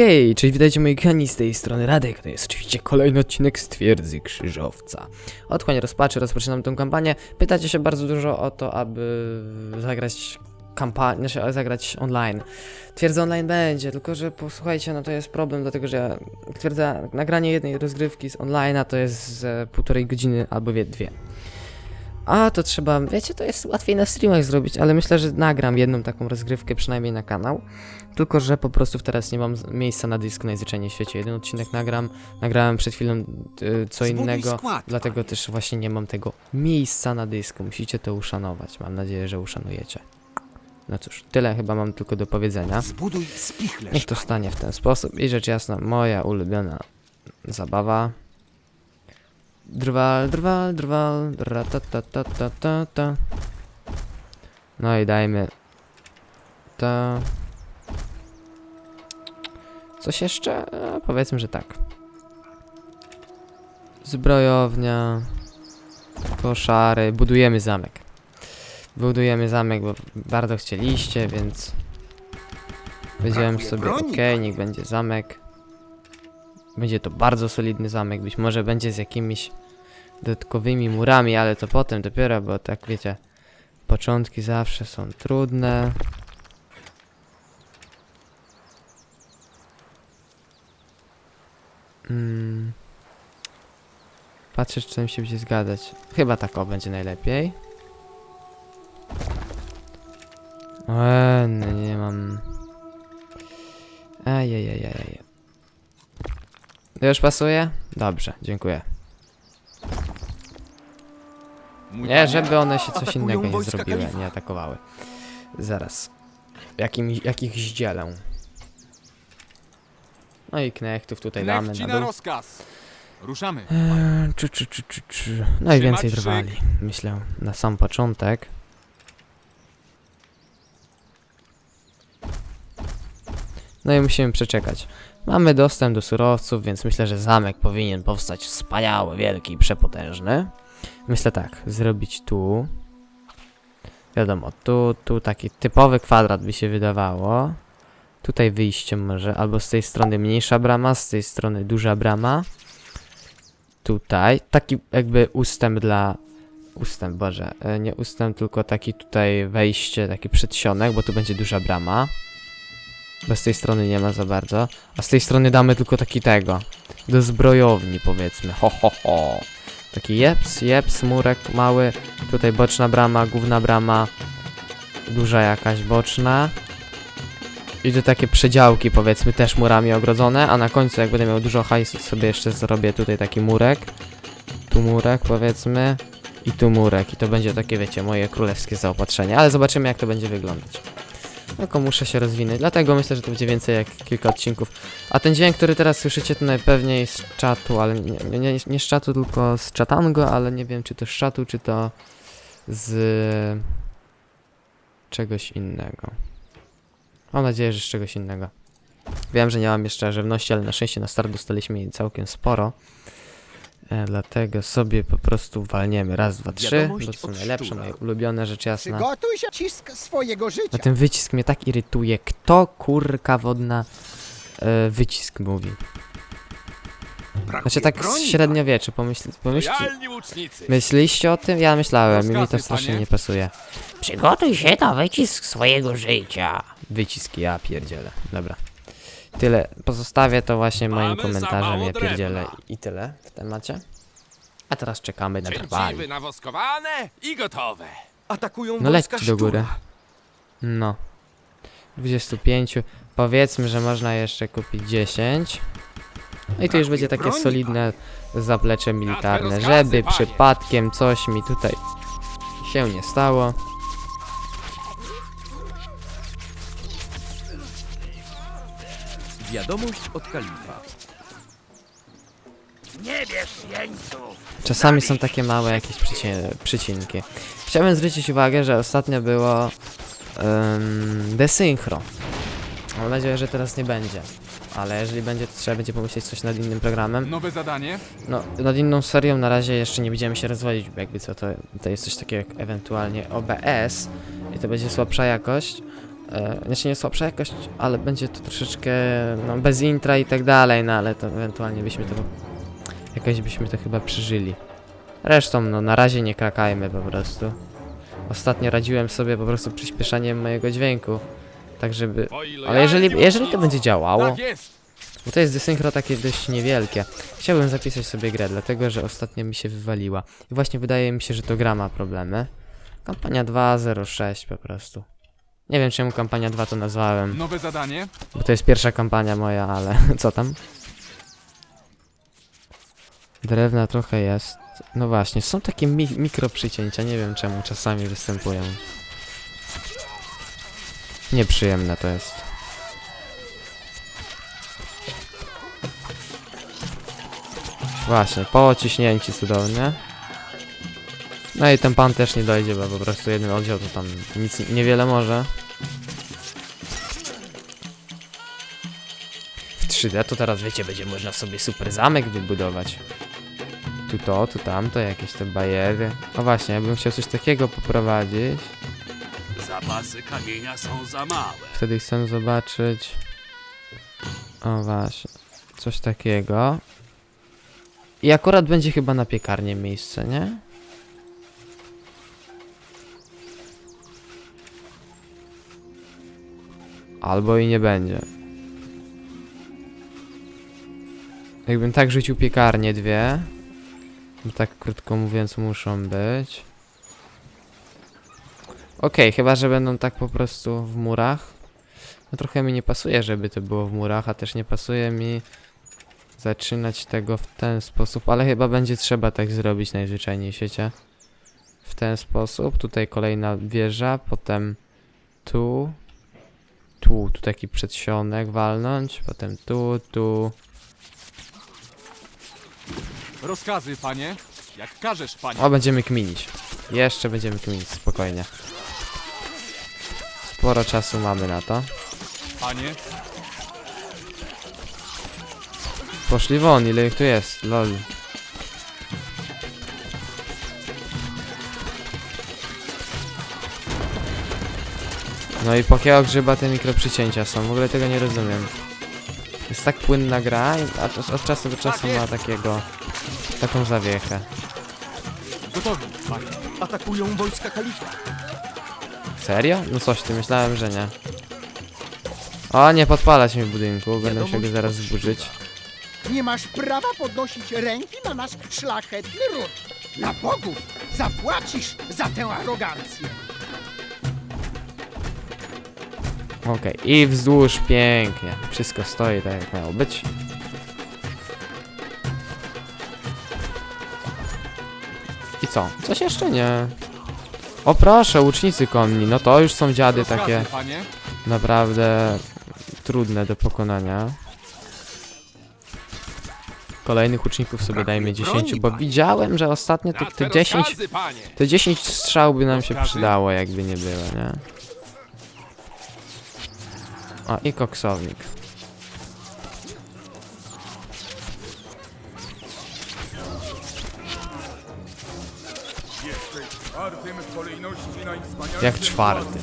Hej, cześć, witajcie moi kochani z tej strony Radek, to jest oczywiście kolejny odcinek z Twierdzy Krzyżowca. Otchłań rozpaczy, rozpoczynam tę kampanię. Pytacie się bardzo dużo o to, aby zagrać kampanię, znaczy zagrać online. Twierdza online będzie, tylko że posłuchajcie, no to jest problem, dlatego że twierdza, nagranie jednej rozgrywki z online'a to jest z półtorej godziny albo wie, dwie. A to trzeba, wiecie, to jest łatwiej na streamach zrobić, ale myślę, że nagram jedną taką rozgrywkę przynajmniej na kanał. Tylko, że po prostu teraz nie mam miejsca na dysku najzwyczajniej w świecie. Jeden odcinek nagram, nagrałem przed chwilą y, co innego, dlatego też właśnie nie mam tego miejsca na dysku. Musicie to uszanować. Mam nadzieję, że uszanujecie. No cóż, tyle chyba mam tylko do powiedzenia. Zbuduj spichlerz. Niech to stanie w ten sposób i rzecz jasna, moja ulubiona zabawa. Drwal, drwal, drwal, ta. No i dajmy to. Coś jeszcze? E, powiedzmy, że tak. Zbrojownia. Koszary. Budujemy zamek. Budujemy zamek, bo bardzo chcieliście, więc Powiedziałem Brakuje sobie, okej, niech będzie zamek. Będzie to bardzo solidny zamek, być może będzie z jakimiś dodatkowymi murami, ale to potem dopiero, bo tak wiecie, początki zawsze są trudne. Mm. Patrzę, czy czym się będzie zgadzać. Chyba tak o będzie najlepiej. Eee, no nie mam... Ajajajajaj. To już pasuje? Dobrze, dziękuję. Nie, żeby one się coś innego nie zrobiły, nie atakowały. Zaraz. Jakim, jakich zdzielę? No i knechtów tutaj damy na dół. rozkaz. Ruszamy. Eee, Czy, czy, czy, czy, czy. Najwięcej Trzymać trwali, myślę, na sam początek. No i musimy przeczekać. Mamy dostęp do surowców, więc myślę, że zamek powinien powstać wspaniały, wielki, przepotężny. Myślę tak, zrobić tu. Wiadomo, tu, tu taki typowy kwadrat by się wydawało. Tutaj wyjście może, albo z tej strony mniejsza brama, z tej strony duża brama tutaj. Taki jakby ustęp dla. Ustęp, Boże, e, nie ustęp, tylko taki tutaj wejście, taki przedsionek, bo tu będzie duża brama. Bo z tej strony nie ma za bardzo. A z tej strony damy tylko taki tego. Do zbrojowni powiedzmy. Ho, ho, ho. Taki jeps, jeps, murek mały. Tutaj boczna brama, główna brama. Duża jakaś boczna. I tu takie przedziałki powiedzmy też murami ogrodzone, a na końcu jak będę miał dużo hajsu sobie jeszcze zrobię tutaj taki murek. Tu murek powiedzmy i tu murek i to będzie takie wiecie moje królewskie zaopatrzenie, ale zobaczymy jak to będzie wyglądać. Tylko muszę się rozwinąć, dlatego myślę, że to będzie więcej jak kilka odcinków. A ten dźwięk, który teraz słyszycie to najpewniej z czatu, ale nie, nie, nie, z czatu, tylko z czatango, ale nie wiem czy to z czatu, czy to z czegoś innego. Mam nadzieję, że z czegoś innego. Wiem, że nie mam jeszcze żywności, ale na szczęście na start dostaliśmy jej całkiem sporo. E, dlatego sobie po prostu walniemy. Raz, dwa, trzy. Wiadomość To są od najlepsze, szczura. moje ulubione, rzecz jasna. Przygotuj się cisk swojego życia. No ten wycisk mnie tak irytuje. Kto kurka wodna e, wycisk mówi? Brakuje Znaczy tak broni, średniowiecze, pomyśl, pomyśl, Lojalni łucznicy. myśliście o tym? Ja myślałem i mi to Rozkazy, strasznie panie. nie pasuje. Przygotuj się na wycisk swojego życia. Wyciski, ja pierdzielę. Dobra. Tyle. Pozostawię to właśnie moim Mamy za komentarzem, mało ja pierdzielę drewna. i tyle w temacie. A teraz czekamy na. Trzęsiwy nawoskowane i gotowe. Atakują No wojska lećcie do góry. No. 25. Powiedzmy, że można jeszcze kupić 10. No i to już będzie takie broni, solidne zaplecze militarne, rozkazy, żeby panie. przypadkiem coś mi tutaj się nie stało. Wiadomość od kalifa. Nie bierz jeńców. Czasami są takie małe jakieś przycie- przycinki. Chciałbym zwrócić uwagę, że ostatnio było um, desynchro. Mam nadzieję, że teraz nie będzie. Ale jeżeli będzie, to trzeba będzie pomyśleć coś nad innym programem. Nowe zadanie. No, nad inną serią na razie jeszcze nie będziemy się rozwodzić, bo jakby co, to, to jest coś takiego jak ewentualnie OBS i to będzie słabsza jakość. E, znaczy nie słabsza jakość, ale będzie to troszeczkę no, bez intra i tak dalej, no ale to ewentualnie byśmy to jakoś byśmy to chyba przeżyli. Resztą, no na razie nie krakajmy po prostu. Ostatnio radziłem sobie po prostu przyspieszaniem mojego dźwięku, tak żeby... Ale jeżeli, jeżeli to będzie działało, Tak bo to jest desynchro takie dość niewielkie. Chciałbym zapisać sobie grę, dlatego że ostatnio mi się wywaliła. I właśnie wydaje mi się, że to gra ma problemy. Kampania 2.06 po prostu. Nie wiem czemu kampania 2 to nazwałem, Nowe zadanie? bo to jest pierwsza kampania moja, ale co tam? Drewna trochę jest. No właśnie, są takie mi mikro przycięcia, nie wiem czemu czasami występują. Nieprzyjemne to jest. Właśnie, pociśnięci cudownie. No i ten pan też nie dojdzie, bo po prostu jeden oddział to tam nic niewiele może. W 3D to teraz wiecie, będzie można sobie super zamek wybudować. Tu to, tu tamto, jakieś te bariery. O właśnie, ja bym chciał coś takiego poprowadzić. Zapasy kamienia są za małe. Wtedy chcę zobaczyć. O właśnie. Coś takiego. I akurat będzie chyba na piekarnię miejsce, nie? Albo i nie będzie. Jakbym tak rzucił piekarnię dwie. Bo tak krótko mówiąc muszą być. Okej, chyba że będą tak po prostu w murach. No trochę mi nie pasuje, żeby to było w murach, a też nie pasuje mi zaczynać tego w ten sposób, ale chyba będzie trzeba tak zrobić najzwyczajniej w świecie. W ten sposób. Tutaj kolejna wieża, potem tu. Tu, tu taki przedsionek walnąć, potem tu, tu. Rozkazy, panie. Jak każesz, panie. O, będziemy kminić. Jeszcze będziemy kminić, spokojnie. Sporo czasu mamy na to. Panie, Poszli won, ile ich tu jest, lol. No i po jakiego grzyba te mikroprzycięcia są? W ogóle tego nie rozumiem. Jest tak płynna gra, a od czasu do czasu ma takiego... taką zawiechę. gotowi. Atakują wojska kalifa. Serio? No coś ty, myślałem, że nie. O, nie podpalać mi budynku, będę się go zaraz zburzyć. Nie masz prawa podnosić ręki na nasz szlachetny ród. Na bogów zapłacisz za tę arogancję. Okej, i wzdłuż pięknie. Wszystko stoi tak jak miało być. I co? Coś jeszcze nie. O proszę, łucznicy konni. No to już są dziady takie panie. naprawdę trudne do pokonania. Kolejnych łuczników sobie dajmy 10, bo widziałem, że ostatnio te, te te 10 rozkazy, panie. te 10 strzał by nam się przydało, jakby nie było, nie? O, i koksownik. Jak czwarty.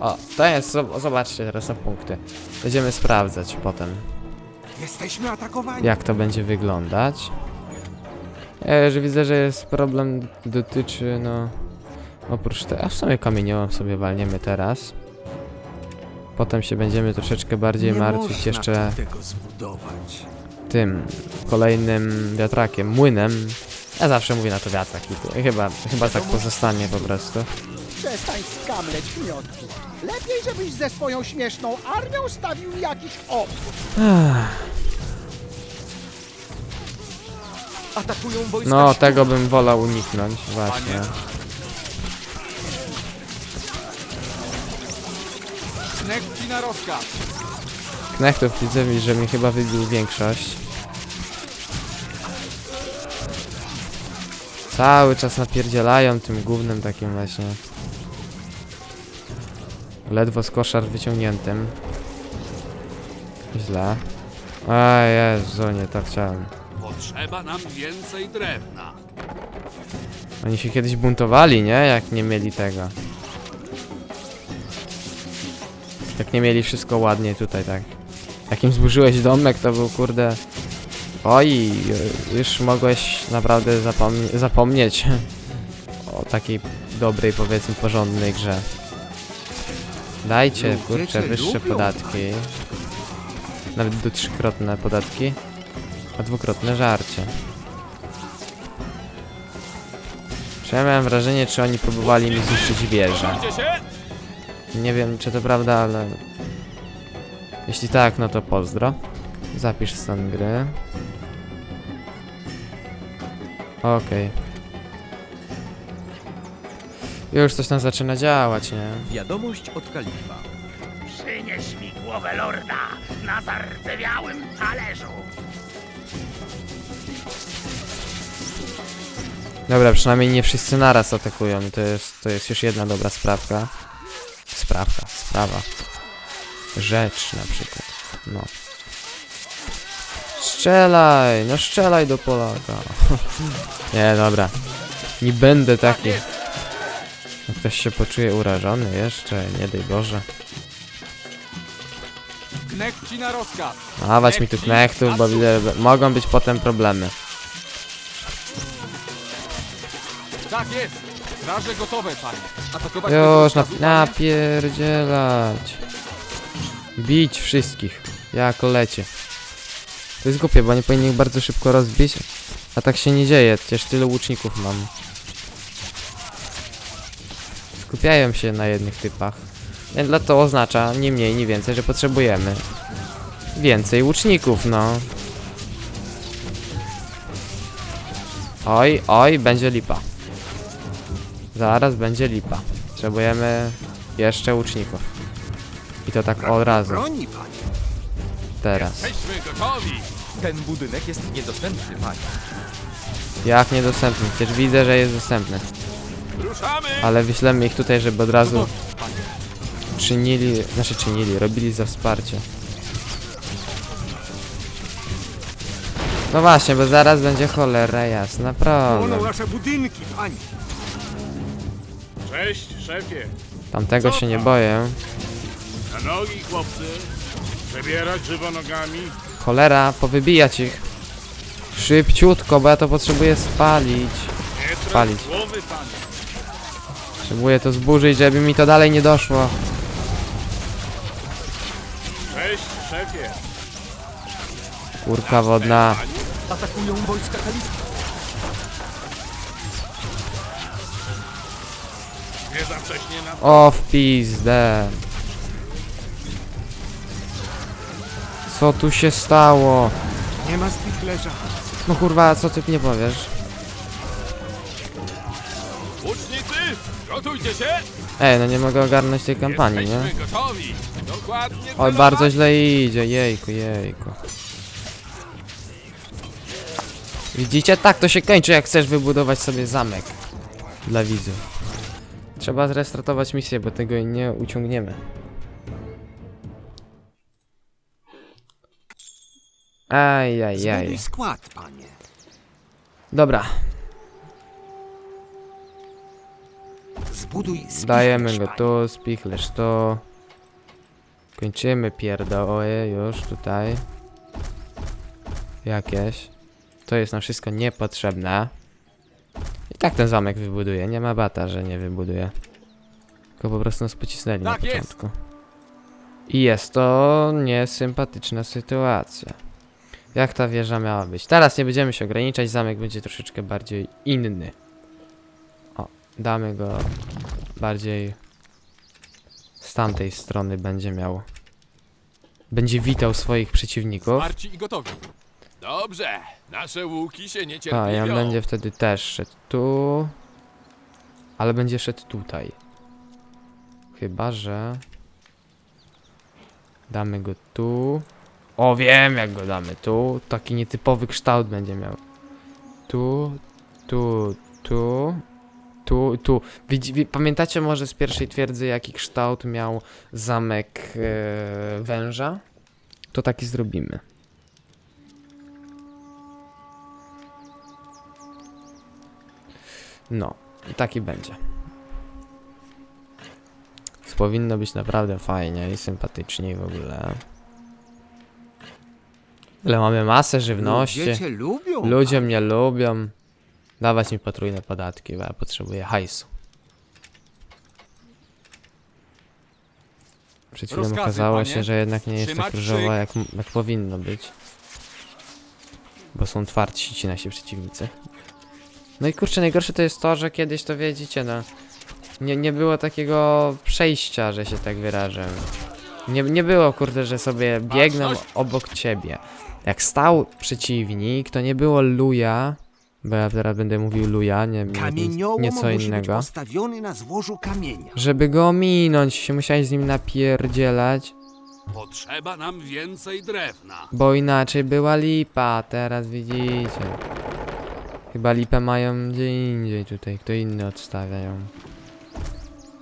O, to jest, zob- zobaczcie teraz na punkty. Będziemy sprawdzać potem, Jesteśmy atakowani. jak to będzie wyglądać. Ja że widzę, że jest problem, dotyczy, no... Oprócz tego, a w sumie kamieniołom sobie walniemy teraz. Potem się będziemy troszeczkę bardziej martwić jeszcze tym kolejnym wiatrakiem, młynem. Ja zawsze mówię na to wiatrak i chyba, chyba tak pozostanie po prostu. Przestań skamleć kmiotki. Lepiej, żebyś ze swoją śmieszną armią stawił jakiś opór. Atakują wojska No, tego bym wolał uniknąć, właśnie. Na rozkaz. Knechtów widzę, że mi chyba wybił większość. Cały czas napierdzielają tym głównym takim właśnie. Ledwo z koszar wyciągniętym. Źle. A Jezu, nie to chciałem. Potrzeba nam więcej drewna. Oni się kiedyś buntowali, nie? Jak nie mieli tego. Jak nie mieli wszystko ładnie tutaj, tak. Jak im zburzyłeś domek, to był kurde... Oj, już mogłeś naprawdę zapomnie zapomnieć o takiej dobrej, powiedzmy, porządnej grze. Dajcie, kurczę, wyższe podatki. Nawet do trzykrotne podatki. A dwukrotne żarcie. Czy ja miałem wrażenie, czy oni próbowali mi zniszczyć wieżę. Nie wiem, czy to prawda, ale... Jeśli tak, no to pozdro. Zapisz stan gry. Okej. Już coś tam zaczyna działać, nie? Wiadomość od kalifa. Przynieś mi głowę lorda na zardzewiałym talerzu. Dobra, przynajmniej nie wszyscy naraz atakują. To jest, to jest już jedna dobra sprawka. Sprawka, sprawa. Rzecz na przykład. No. Strzelaj! No strzelaj do Polaka. nie, dobra. Nie będę taki. Ktoś się poczuje urażony jeszcze, nie daj Boże. Knechci na rozkaz. Dawać mi tu knechtów, bo widzę, że mogą być potem problemy. Tak jest. Straże gotowe, panie. Atakować Już, na, napierdzielać. Bić wszystkich. Jak lecie. To jest głupie, bo nie powinni ich bardzo szybko rozbić. A tak się nie dzieje, przecież tyle łuczników mam. Skupiają się na jednych typach. Dla to oznacza, nie mniej, nie więcej, że potrzebujemy więcej łuczników, no. Oj, oj, będzie lipa. Zaraz będzie lipa. Potrzebujemy jeszcze łuczników. I to tak od razu, Broni, panie. teraz. Jesteśmy gotowi. Ten budynek jest niedostępny, panie. Jak niedostępny? Przecież widzę, że jest dostępny. Ruszamy. Ale wyślemy ich tutaj, żeby od razu czynili, znaczy czynili, robili za wsparcie. No właśnie, bo zaraz będzie cholera jasna, prawda. nasze budynki, panie. Cześć, szefie. Tamtego się nie boję. Na nogi, chłopcy. Przebierać żywo nogami. Cholera, powybijać ich. Szybciutko, bo ja to potrzebuję spalić. Nie Spalić. głowy, panie. Potrzebuję to zburzyć, żeby mi to dalej nie doszło. Cześć, szefie. Kurka wodna. Atakują wojska kalifa. Za wcześnie na... O, w pizdę. Co tu się stało? Nie ma spichlerza. No kurwa, co ty nie powiesz? Łucznicy, gotujcie się. Ej, no nie mogę ogarnąć tej kampanii, nie? Jesteśmy gotowi. Dokładnie Oj, bardzo źle idzie, jejku, jejku. Widzicie? Tak to się kończy, jak chcesz wybudować sobie zamek. Dla widzów. Trzeba zrestartować misję, bo tego nie uciągniemy. Ajajaj. Skład, panie. Dobra, Zbuduj spichlerz, dajemy go panie. tu, spichlerz to. Kończymy pierdoły już tutaj. Jakieś. To jest nam wszystko niepotrzebne. I tak ten zamek wybuduje, nie ma bata, że nie wybuduje. Tylko po prostu nas pocisnęli Tak na jest. początku. I jest to niesympatyczna sytuacja. Jak ta wieża miała być? Teraz nie będziemy się ograniczać, zamek będzie troszeczkę bardziej inny. O, damy go bardziej z tamtej strony będzie miał. Będzie witał swoich przeciwników. I gotowi. Dobrze. Nasze łuki się A, niecierpliwią. i on będzie wtedy też szedł tu. Ale będzie szedł tutaj. Chyba, że... Damy go tu. O, wiem jak go damy. Tu. Taki nietypowy kształt będzie miał. Tu, tu, tu. Tu, tu. Widzi, wi- pamiętacie może z pierwszej twierdzy, jaki kształt miał zamek e, węża? To taki zrobimy. No, i taki będzie. powinno być naprawdę fajnie i sympatycznie w ogóle. Ale mamy masę żywności. Ludzie lubią. Ludzie mnie lubią. Dawać mi potrójne podatki, bo ja potrzebuję hajsu. Przed chwilą Rozkazy, okazało panie. się, że jednak nie jest tak Trzymać różowo, szyk. jak, jak powinno być. Bo są twardsi ci nasi przeciwnicy. No i kurczę, najgorsze to jest to, że kiedyś to wiedzicie, no. Nie, nie było takiego przejścia, że się tak wyrażę. Nie, nie było, kurde, że sobie biegną obok ciebie. Jak stał przeciwnik, to nie było luja, bo ja teraz będę mówił luja, nie, nieco innego. postawiony na złożu kamienia. Żeby go ominąć, się musiałeś z nim napierdzielać, Potrzeba nam więcej drewna. bo inaczej była lipa, teraz widzicie. Chyba lipę mają gdzie indziej tutaj, kto inny odstawia ją.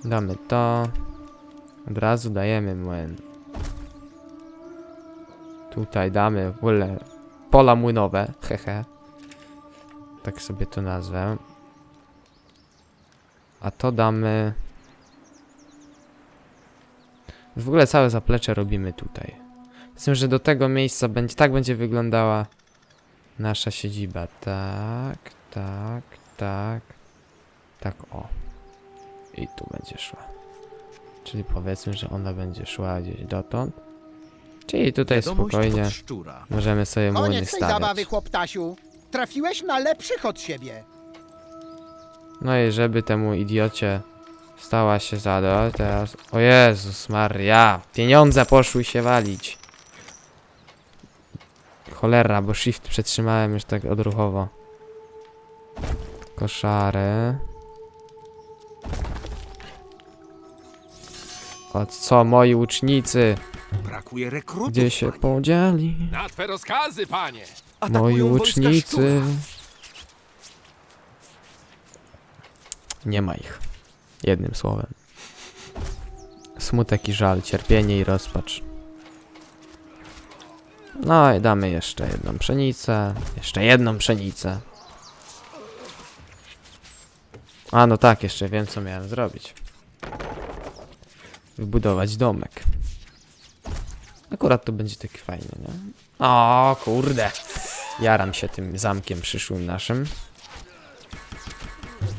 Damy to. Od razu dajemy młyn. Tutaj damy w ogóle pola młynowe, hehe. Tak sobie to nazwę. A to damy... W ogóle całe zaplecze robimy tutaj. Tym, że do tego miejsca będzie, tak będzie wyglądała nasza siedziba. Tak, tak, tak, tak o. I tu będzie szła. Czyli powiedzmy, że ona będzie szła gdzieś dotąd. Czyli tutaj Wiadomość spokojnie od szczura. możemy sobie młyny Koniec tej zabawy, stawiać. chłoptasiu. Trafiłeś na lepszych od siebie. No i żeby temu idiocie stała się zadość, teraz... O Jezus Maria! Pieniądze poszły się walić. Cholera, bo shift przetrzymałem już tak odruchowo. Koszary. O co moi łucznicy? Brakuje rekrutów, Gdzie się panie. podzieli? Na twe rozkazy, panie. Moi Atakują wojska szczura. Nie ma ich. Jednym słowem. Smutek i żal, cierpienie i rozpacz. No i damy jeszcze jedną pszenicę. Jeszcze jedną pszenicę. A no tak, jeszcze wiem co miałem zrobić. Wybudować domek. Akurat to będzie taki fajny, nie? O kurde. Jaram się tym zamkiem przyszłym naszym.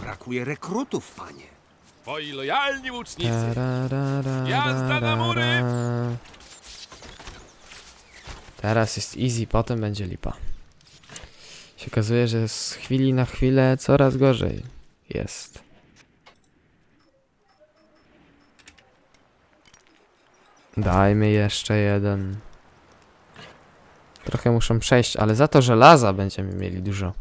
Brakuje rekrutów, panie. Twoi lojalni łucznicy. Jazda na mury! Teraz jest easy, potem będzie lipa. Się okazuje, że z chwili na chwilę coraz gorzej jest. Dajmy jeszcze jeden. Trochę muszą przejść, ale za to żelaza będziemy mieli dużo.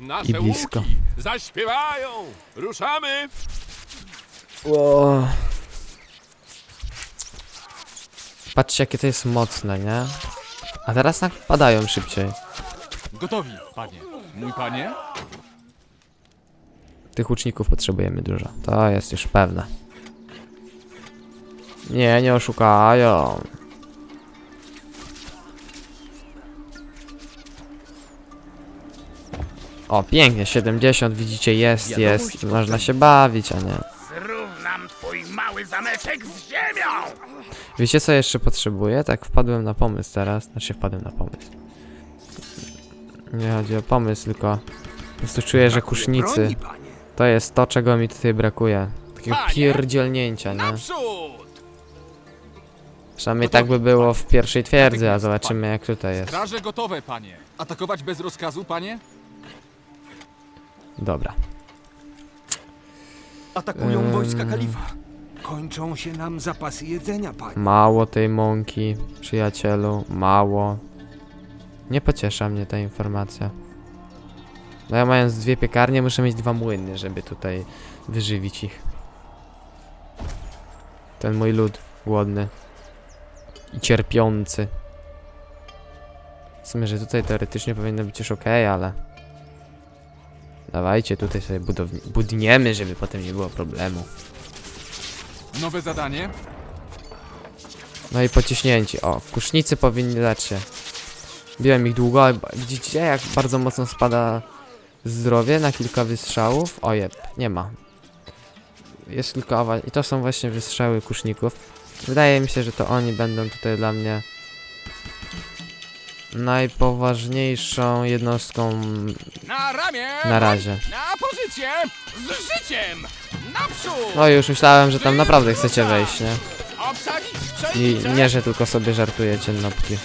Nasze I blisko. łuki zaśpiewają. Ruszamy. Ło. Patrzcie jakie to jest mocne, nie? A teraz napadają szybciej. Gotowi, panie. Mój panie? Tych łuczników potrzebujemy dużo. To jest już pewne. Nie, nie oszukają. O, pięknie, 70, widzicie, jest, jest. Można się bawić, a nie. Zrównam twój mały zameczek z ziemią. Wiecie co jeszcze potrzebuję? Tak wpadłem na pomysł teraz. Znaczy wpadłem na pomysł. Nie chodzi o pomysł, tylko po prostu czuję, że kusznicy to jest to, czego mi tutaj brakuje. Takiego pierdzielnięcia, nie? Przynajmniej tak by było w pierwszej twierdzy, a zobaczymy jak tutaj jest. Straże gotowe, panie. Atakować bez rozkazu, panie? Dobra. Atakują wojska kalifa. Kończą się nam zapasy jedzenia, panie. Mało tej mąki, przyjacielu, mało. Nie pociesza mnie ta informacja. No ja mając dwie piekarnie muszę mieć dwa młyny, żeby tutaj wyżywić ich. Ten mój lud głodny i cierpiący. W sumie, że tutaj teoretycznie powinno być już ok, ale... Dawajcie, tutaj sobie budniemy, żeby potem nie było problemu. Nowe zadanie? No i pociśnięci. O, kusznicy powinni dać się. Biłem ich długo, ale widzicie jak bardzo mocno spada zdrowie na kilka wystrzałów. Ojeb, nie ma. Jest tylko awa... I to są właśnie wystrzały kuszników. Wydaje mi się, że to oni będą tutaj dla mnie najpoważniejszą jednostką Na ramię! na razie. Na pozycję! Z życiem! No już myślałem, że tam naprawdę chcecie wejść, nie? I nie, że tylko sobie żartujecie nopki.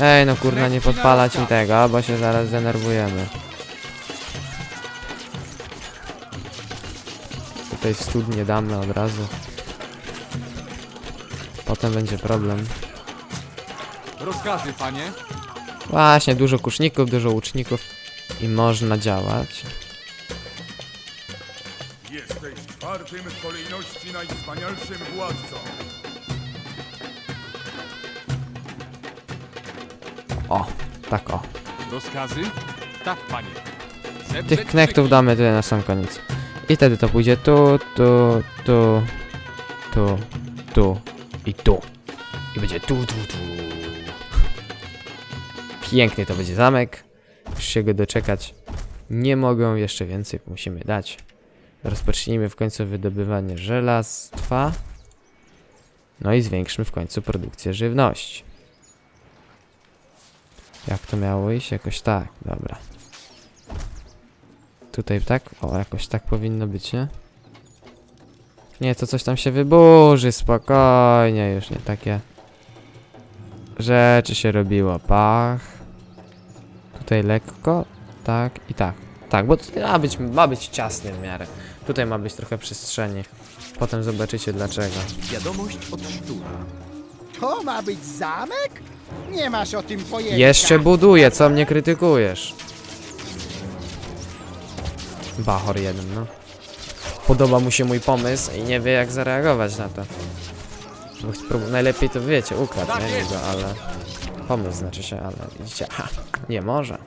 Ej, no kurna, nie podpalać mi tego, bo się zaraz zdenerwujemy. Tutaj studnie damy od razu. Potem będzie problem. Rozkazy, panie. Właśnie, dużo kuszników, dużo łuczników i można działać. Czwartym w kolejności najwspanialszym władcą. O, tak o. Rozkazy? Tak, panie. Zemrzeć Tych knektów damy tutaj na sam koniec. I wtedy to pójdzie tu, tu, tu, tu, tu i tu. I będzie tu, tu, tu. Piękny to będzie zamek. Już się go doczekać. Nie mogą, jeszcze więcej musimy dać. Rozpocznijmy w końcu wydobywanie żelastwa. No i zwiększmy w końcu produkcję żywności. Jak to miało iść? Jakoś tak, dobra. Tutaj tak? O, jakoś tak powinno być, nie? Nie, to coś tam się wyburzy, spokojnie, już nie takie rzeczy się robiło. Pach. Tutaj lekko, tak i tak. Tak, bo ma być, ma być ciasny w miarę. Tutaj ma być trochę przestrzeni. Potem zobaczycie dlaczego. Wiadomość od szczura. To ma być zamek? Nie masz o tym pojęcia. Jeszcze buduję, co mnie krytykujesz? Bachor jeden, no. Podoba mu się mój pomysł i nie wie jak zareagować na to. Najlepiej to wiecie, ukradł, Tak nie niego, ale... Pomysł znaczy się, ale widzicie, ha, nie może.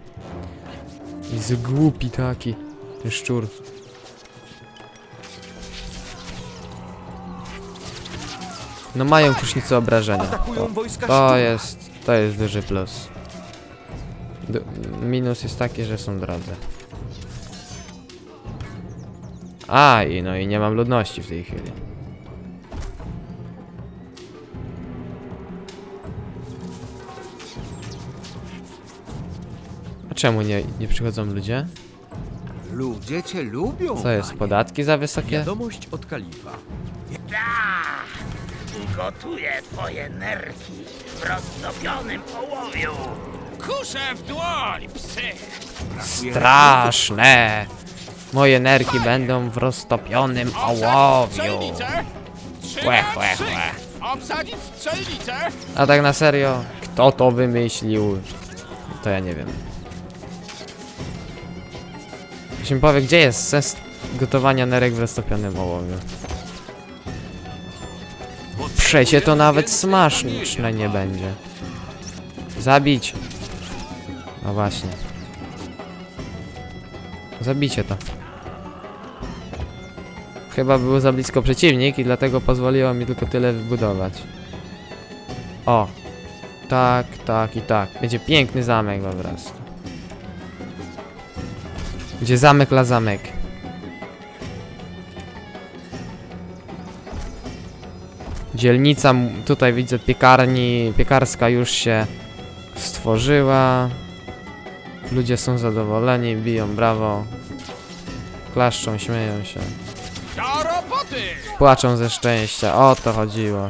Jest głupi taki, ten szczur. No mają kusznicy obrażenia. To, wojska to jest, to jest duży plus. Du minus jest taki, że są drodzy. A, i no i nie mam ludności w tej chwili. A czemu nie, nie przychodzą ludzie? Ludzie cię lubią. Co jest, panie. podatki za wysokie? Wiadomość od kalifa. Gotuję twoje nerki w roztopionym ołowiu. Kuszę w dłoń, psy! Straszne! Moje nerki będą w roztopionym ołowiu. Strzelnicę! Łe, łe, łe. Obsadzić strzelnicę! A tak na serio, kto to wymyślił? To ja nie wiem. Ktoś mi powie, gdzie jest sens gotowania nerek w roztopionym ołowiu? Przecie to nawet smaczne nie będzie. Zabić. No właśnie. Zabicie to. Chyba był za blisko przeciwnik i dlatego pozwoliło mi tylko tyle wybudować. O. Tak, tak i tak. Będzie piękny zamek po prostu. Będzie zamek la zamek. Dzielnica, tutaj widzę piekarni, piekarska już się stworzyła. Ludzie są zadowoleni, biją brawo. Klaszczą, śmieją się. Płaczą ze szczęścia, o to chodziło.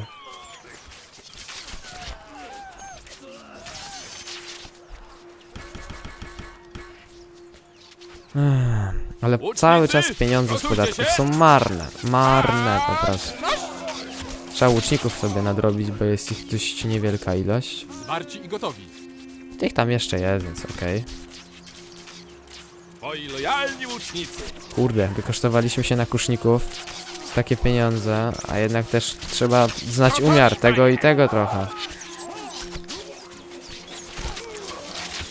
Ale cały czas pieniądze z podatków są marne. Marne po prostu. Trzeba łuczników sobie nadrobić, bo jest ich dość niewielka ilość. Zwarci i gotowi. Tych tam jeszcze jest, więc okej. Twoi lojalni łucznicy. Kurde, wykosztowaliśmy się na kuszników. Takie pieniądze, a jednak też trzeba znać umiar tego i tego trochę.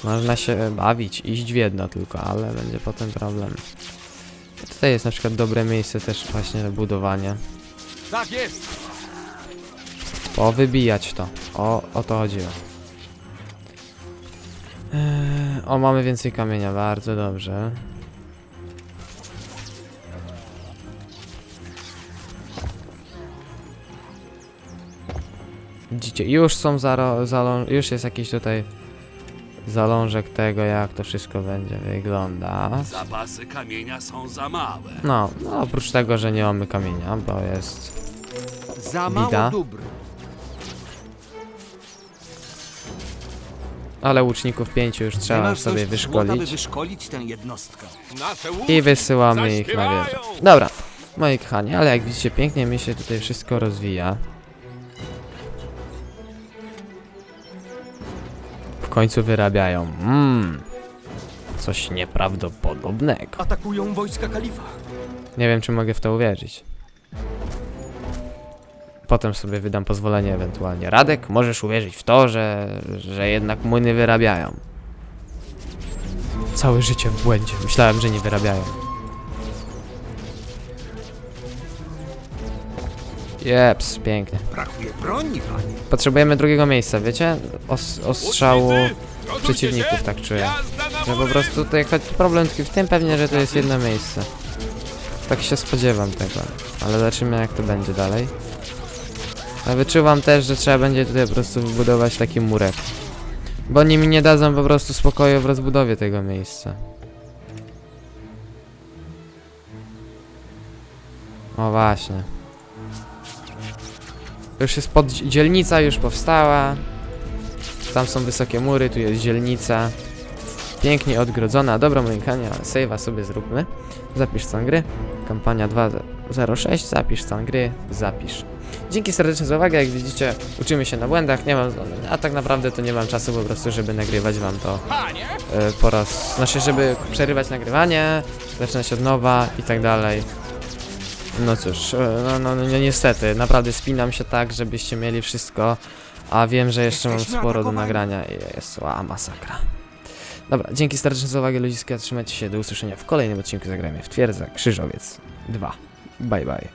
Można się bawić, iść w jedno tylko, ale będzie potem problem. Tutaj jest na przykład dobre miejsce też właśnie na budowanie. Tak jest! Powybijać to. O, o to chodziło. Eee, o, mamy więcej kamienia, bardzo dobrze. Widzicie, już są zaro- zalą- już jest jakiś tutaj zalążek tego, jak to wszystko będzie wyglądać. Zapasy kamienia są za małe. No, no oprócz tego, że nie mamy kamienia, bo jest... Za mało Bida. dóbr. Ale łuczników pięciu już trzeba masz sobie dość złota, by wyszkolić. wyszkolić tę jednostkę. I wysyłamy ich na wieżę. Dobra, moi kochani, ale jak widzicie, pięknie mi się tutaj wszystko rozwija. W końcu wyrabiają. Mmm. Coś nieprawdopodobnego. Atakują wojska kalifa. Nie wiem, czy mogę w to uwierzyć. Potem sobie wydam pozwolenie ewentualnie. Radek, możesz uwierzyć w to, że, że jednak młyny wyrabiają. Całe życie w błędzie. Myślałem, że nie wyrabiają. Jeps, pięknie. Brakuje broni, panie. Potrzebujemy drugiego miejsca, wiecie? Os ostrzału przeciwników, tak czuję. Że po prostu tutaj chodzi problem tylko w tym pewnie, że to jest jedno miejsce. Tak się spodziewam tego. Ale zobaczymy jak to będzie dalej. A wyczuwam też, że trzeba będzie tutaj po prostu wybudować taki murek. Bo oni mi nie dadzą po prostu spokoju w rozbudowie tego miejsca. O właśnie. Już jest pod dzielnica, już powstała. Tam są wysokie mury, tu jest dzielnica. Pięknie odgrodzona. Dobra, ale save'a sobie zróbmy. Zapisz stan gry. Kampania 2.06. Zapisz stan gry. Zapisz. Dzięki serdecznie za uwagę. Jak widzicie, uczymy się na błędach. Nie mam, a tak naprawdę to nie mam czasu po prostu, żeby nagrywać wam to e, po raz. Znaczy, żeby przerywać nagrywanie, zaczynać od nowa i tak dalej. No cóż, e, no, no, no niestety, naprawdę spinam się tak, żebyście mieli wszystko, a wiem, że jeszcze mam sporo do nagrania i jest ła, masakra. Dobra, dzięki serdecznie za uwagę ludziska, trzymajcie się, do usłyszenia w kolejnym odcinku Zagrajmy w Twierdza Krzyżowiec 2. Bye bye.